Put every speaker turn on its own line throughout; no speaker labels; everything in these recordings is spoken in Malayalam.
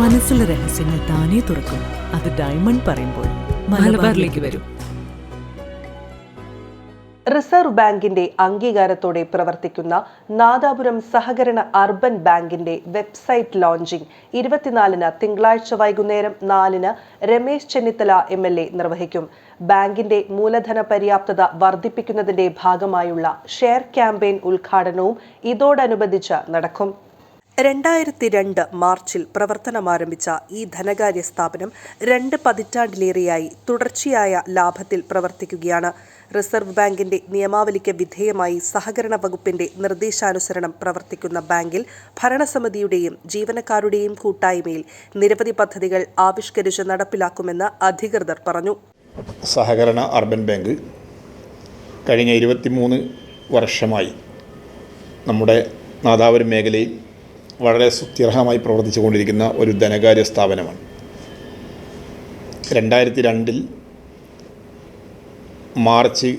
മനസ്സിലെ രഹസ്യങ്ങൾ താനേ തുറക്കും. അത് ഡയമണ്ട് പറയുമ്പോൾ
മലബാറിലേക്ക് വരും.
റിസർവ് ബാങ്കിന്റെ അംഗീകാരത്തോടെ പ്രവർത്തിക്കുന്ന നാദാപുരം സഹകരണ അർബൻ ബാങ്കിന്റെ വെബ്സൈറ്റ് ലോഞ്ചിംഗ് ഇരുപത്തിനാലിന് തിങ്കളാഴ്ച വൈകുന്നേരം നാലിന് Ramesh Chennithala M L A നിർവഹിക്കും. ബാങ്കിന്റെ മൂലധന പര്യാപ്തത വർദ്ധിപ്പിക്കുന്നതിന്റെ ഭാഗമായുള്ള ഷെയർ ക്യാമ്പയിൻ ഉദ്ഘാടനവും ഇതോടനുബന്ധിച്ച് നടക്കും. രണ്ടായിരത്തി രണ്ട് മാർച്ചിൽ പ്രവർത്തനമാരംഭിച്ച ഈ ധനകാര്യ സ്ഥാപനം രണ്ട് പതിറ്റാണ്ടിലേറെയായി തുടർച്ചയായ ലാഭത്തിൽ പ്രവർത്തിക്കുകയാണ്. റിസർവ് ബാങ്കിന്റെ നിയമാവലിക്ക് വിധേയമായി സഹകരണ വകുപ്പിന്റെ നിർദ്ദേശാനുസരണം പ്രവർത്തിക്കുന്ന ബാങ്കിൽ ഭരണസമിതിയുടെയും ജീവനക്കാരുടെയും കൂട്ടായ്മയിൽ നിരവധി പദ്ധതികൾ ആവിഷ്കരിച്ച് നടപ്പിലാക്കുമെന്ന് അധികൃതർ പറഞ്ഞു.
സഹകരണ അർബൻ ബാങ്ക് കഴിഞ്ഞ ഇരുപത്തിമൂന്ന് വർഷമായി നമ്മുടെ നാദാപുരം മേഖലയിൽ വളരെ സുത്യർഹമായി പ്രവർത്തിച്ചു കൊണ്ടിരിക്കുന്ന ഒരു ധനകാര്യ സ്ഥാപനമാണ്. രണ്ടായിരത്തി രണ്ടിൽ മാർച്ച്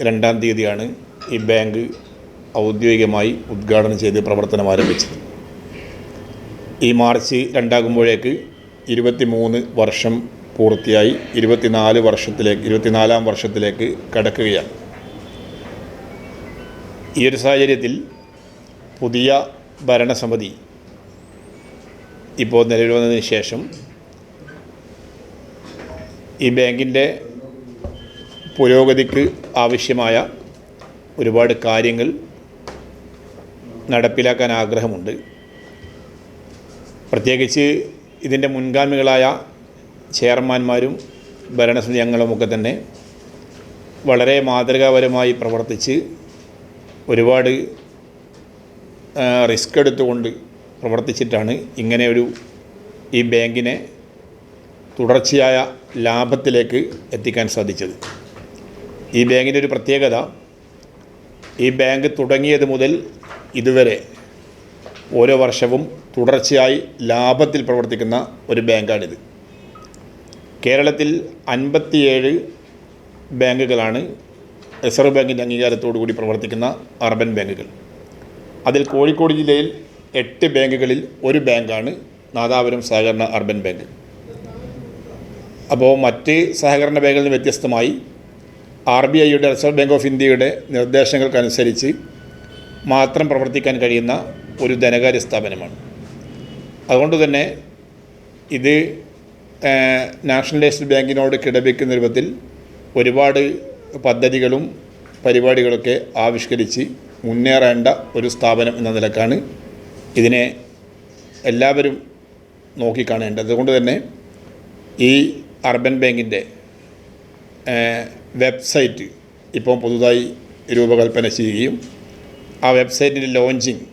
രണ്ടാം തീയതിയാണ് ഈ ബാങ്ക് ഔദ്യോഗികമായി ഉദ്ഘാടനം ചെയ്ത് പ്രവർത്തനം ആരംഭിച്ചത്. ഈ മാർച്ച് രണ്ടാകുമ്പോഴേക്ക് ഇരുപത്തി മൂന്ന് വർഷം പൂർത്തിയായി ഇരുപത്തിനാല് വർഷത്തിലേക്ക് ഇരുപത്തിനാലാം വർഷത്തിലേക്ക് കടക്കുകയാണ്. ഈ ഒരു സാഹചര്യത്തിൽ പുതിയ ഭരണസമിതി ഇപ്പോൾ നിലവിൽ വന്നതിന് ശേഷം ഈ ബാങ്കിന്റെ പുരോഗതിക്ക് ആവശ്യമായ ഒരുപാട് കാര്യങ്ങൾ നടപ്പിലാക്കാൻ ആഗ്രഹമുണ്ട്. പ്രത്യേകിച്ച് ഇതിന്റെ മുൻഗാമികളായ ചെയർമാന്മാരും ഭരണസമിതി അംഗങ്ങളുമൊക്കെ തന്നെ വളരെ മാതൃകാപരമായി പ്രവർത്തിച്ച് ഒരുപാട് റിസ്ക് എടുത്തുകൊണ്ട് പ്രവർത്തിച്ചിട്ടാണ് ഇങ്ങനെ ഒരു ഈ ബാങ്കിനെ തുടർച്ചയായ ലാഭത്തിലേക്ക് എത്തിക്കാൻ സാധിച്ചത്. ഈ ബാങ്കിന്റെ ഒരു പ്രത്യേകത ഈ ബാങ്ക് തുടങ്ങിയത് മുതൽ ഇതുവരെ ഓരോ വർഷവും തുടർച്ചയായി ലാഭത്തിൽ പ്രവർത്തിക്കുന്ന ഒരു ബാങ്കാണിത്. കേരളത്തിൽ അൻപത്തിയേഴ് ബാങ്കുകളാണ് റിസർവ് ബാങ്കിന്റെ അംഗീകാരത്തോടു കൂടി പ്രവർത്തിക്കുന്ന അർബൻ ബാങ്കുകൾ. അതിൽ കോഴിക്കോട് ജില്ലയിൽ എട്ട് ബാങ്കുകളിൽ ഒരു ബാങ്കാണ് നാദാപുരം സഹകരണ അർബൻ ബാങ്ക്. അപ്പോൾ മറ്റ് സഹകരണ ബാങ്കുകളിൽ നിന്ന് വ്യത്യസ്തമായി ആർ ബി ഐയുടെ റിസർവ് ബാങ്ക് ഓഫ് ഇന്ത്യയുടെ നിർദ്ദേശങ്ങൾക്കനുസരിച്ച് മാത്രം പ്രവർത്തിക്കാൻ കഴിയുന്ന ഒരു ധനകാര്യ സ്ഥാപനമാണ്. അതുകൊണ്ട് തന്നെ ഇത് നാഷണലൈസ്ഡ് ബാങ്കിനോട് കിടപിക്കുന്ന രൂപത്തിൽ ഒരുപാട് പദ്ധതികളും പരിപാടികളൊക്കെ ആവിഷ്കരിച്ച് മുന്നേറേണ്ട ഒരു സ്ഥാപനം എന്ന നിലക്കാണ് ഇതിനെ എല്ലാവരും നോക്കിക്കാണേണ്ടത്. അതുകൊണ്ട് തന്നെ ഈ അർബൻ ബാങ്കിന്റെ വെബ്സൈറ്റ് ഇപ്പോൾ പുതുതായി രൂപകൽപ്പന ചെയ്യുകയും ആ വെബ്സൈറ്റിന്റെ ലോഞ്ചിങ്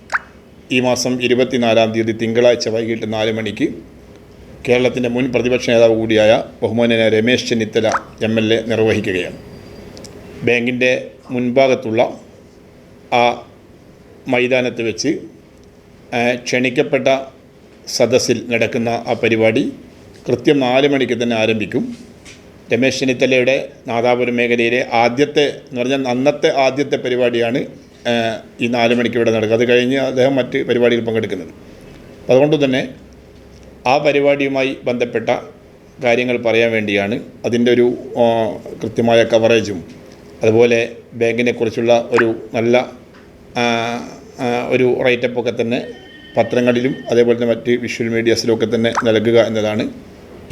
ഈ മാസം ഇരുപത്തിനാലാം തീയതി തിങ്കളാഴ്ച വൈകിട്ട് നാല് മണിക്ക് കേരളത്തിന്റെ മുൻ പ്രതിപക്ഷ നേതാവ് കൂടിയായ ബഹുമാനനായ Ramesh Chennithala M L A നിർവഹിക്കുകയാണ്. ബാങ്കിന്റെ മുൻഭാഗത്തുള്ള ആ മൈതാനത്ത് വെച്ച് ക്ഷണിക്കപ്പെട്ട സദസ്സിൽ നടക്കുന്ന ആ പരിപാടി കൃത്യം നാല് മണിക്ക് തന്നെ ആരംഭിക്കും. രമേശ് ചെന്നിത്തലയുടെ നാദാപുരം മേഖലയിലെ ആദ്യത്തെ എന്ന് പറഞ്ഞാൽ അന്നത്തെ ആദ്യത്തെ പരിപാടിയാണ് ഈ നാല് മണിക്ക് ഇവിടെ നടക്കുക. അത് കഴിഞ്ഞ് അദ്ദേഹം മറ്റ് പരിപാടിയിൽ പങ്കെടുക്കുന്നത്. അപ്പം അതുകൊണ്ട് തന്നെ ആ പരിപാടിയുമായി ബന്ധപ്പെട്ട കാര്യങ്ങൾ പറയാൻ വേണ്ടിയാണ് അതിന്റെ ഒരു കൃത്യമായ കവറേജും അതുപോലെ ബാങ്കിനെക്കുറിച്ചുള്ള ഒരു നല്ല ഒരു റൈറ്റപ്പൊക്കെ തന്നെ പത്രങ്ങളിലും അതേപോലെ തന്നെ മറ്റ് വിഷ്വൽ മീഡിയാസിലും തന്നെ നൽകുക എന്നതാണ്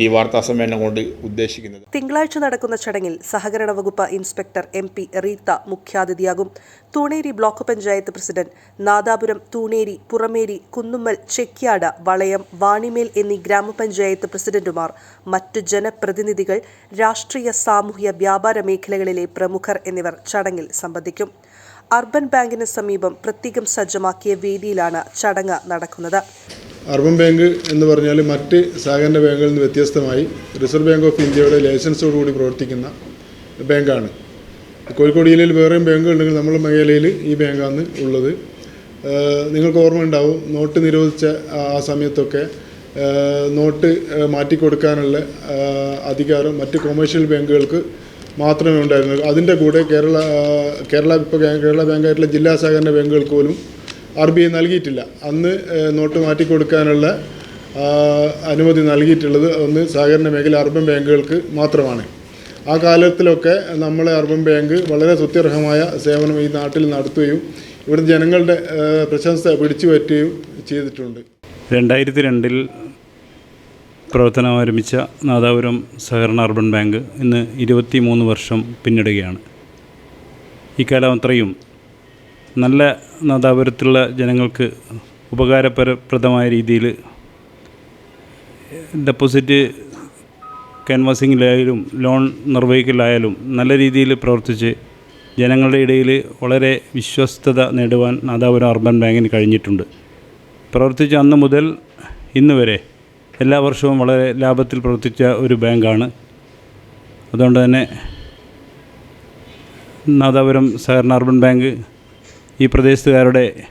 ഈ വാർത്താ സമ്മേളനം കൊണ്ട് ഉദ്ദേശിക്കുന്നത്.
തിങ്കളാഴ്ച നടക്കുന്ന ചടങ്ങിൽ സഹകരണ വകുപ്പ് ഇൻസ്പെക്ടർ എം പി റീത്ത മുഖ്യാതിഥിയാകും. തൂണേരി ബ്ലോക്ക് പഞ്ചായത്ത് പ്രസിഡന്റ് നാദാപുരം തൂണേരി പുറമേരി കുന്നുമ്മൽ ചെക്കിയാട് വളയം വാണിമേൽ എന്നീ ഗ്രാമപഞ്ചായത്ത് പ്രസിഡന്റുമാർ മറ്റു ജനപ്രതിനിധികൾ രാഷ്ട്രീയ സാമൂഹ്യ വ്യാപാര മേഖലകളിലെ പ്രമുഖർ എന്നിവർ ചടങ്ങിൽ സംബന്ധിക്കും. അർബൻ ബാങ്കിന് സമീപം പ്രത്യേകം സജ്ജമാക്കിയ വേദിയിലാണ് ചടങ്ങ് നടക്കുന്നത്.
അർബൻ ബാങ്ക് എന്ന് പറഞ്ഞാൽ മറ്റ് സഹകരണ ബാങ്കുകളിൽ നിന്ന് വ്യത്യസ്തമായി റിസർവ് ബാങ്ക് ഓഫ് ഇന്ത്യയുടെ ലൈസൻസോടുകൂടി പ്രവർത്തിക്കുന്ന ബാങ്കാണ്. കോഴിക്കോട് ജില്ലയിൽ വേറെയും ബാങ്കുകളുണ്ടെങ്കിൽ നമ്മുടെ മേഖലയിൽ ഈ ബാങ്കാണ് ഉള്ളത്. നിങ്ങൾക്ക് ഓർമ്മ ഉണ്ടാവും നോട്ട് നിരോധിച്ച ആ സമയത്തൊക്കെ നോട്ട് മാറ്റിക്കൊടുക്കാനുള്ള അധികാരം മറ്റ് കൊമേഴ്ഷ്യൽ ബാങ്കുകൾക്ക് മാത്രമേ ഉണ്ടായിരുന്നുള്ളൂ. അതിന്റെ കൂടെ കേരള കേരള ഇപ്പോൾ കേരള ബാങ്കായിട്ടുള്ള ജില്ലാ സഹകരണ ബാങ്കുകൾക്ക് പോലും ആർ ബി ഐ നൽകിയിട്ടില്ല. അന്ന് നോട്ട് മാറ്റി കൊടുക്കാനുള്ള അനുമതി നൽകിയിട്ടുള്ളത് ഒന്ന് സഹകരണ മേഖല അർബൻ ബാങ്കുകൾക്ക് മാത്രമാണ്. ആ കാലത്തിലൊക്കെ നമ്മളെ അർബൻ ബാങ്ക് വളരെ സത്യർഹമായ സേവനം ഈ നാട്ടിൽ നടത്തുകയും ഇവിടുത്തെ ജനങ്ങളുടെ പ്രശംസ പിടിച്ചു പറ്റുകയും ചെയ്തിട്ടുണ്ട്.
രണ്ടായിരത്തി രണ്ടിൽ പ്രവർത്തനം ആരംഭിച്ച നാദാപുരം സഹകരണ അർബൻ ബാങ്ക് ഇന്ന് ഇരുപത്തി മൂന്ന് വർഷം പിന്നിടുകയാണ്. ഇക്കാലം അത്രയും നല്ല നാദാപുരത്തുള്ള ജനങ്ങൾക്ക് ഉപകാരപ്രദമായ രീതിയിൽ ഡെപ്പോസിറ്റ് ക്യാൻവാസിങ്ങിലായാലും ലോൺ നിർവഹിക്കലായാലും നല്ല രീതിയിൽ പ്രവർത്തിച്ച് ജനങ്ങളുടെ ഇടയിൽ വളരെ വിശ്വസ്തത നേടുവാൻ നാദാപുരം അർബൻ ബാങ്കിന് കഴിഞ്ഞിട്ടുണ്ട്. പ്രവർത്തിച്ച അന്ന് മുതൽ ഇന്ന് വരെ എല്ലാ വർഷവും വളരെ ലാഭത്തിൽ പ്രവർത്തിച്ച ഒരു ബാങ്കാണ്. അതുകൊണ്ട് തന്നെ നാദാപുരം സഹകരണ അർബൻ ബാങ്ക് ഈ പ്രദേശത്തുകാരുടെ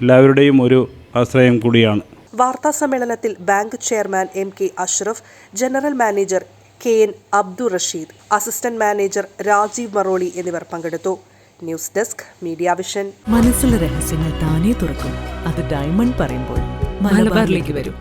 എല്ലാവരുടെയും ഒരു ആശ്രയം കൂടിയാണ്.
വാർത്താ സമ്മേളനത്തിൽ bank chairman M K Ashraf general manager K N Abdul Rasheed assistant manager Rajeev Maroli എന്നിവർ പങ്കെടുത്തു. News desk media vision.
മനസ്സിലെ രഹസ്യങ്ങൾ താനേ തുറക്കും. അത് ഡയമണ്ട് പറയുമ്പോൾ
മലബാറിലേക്ക് വരൂ.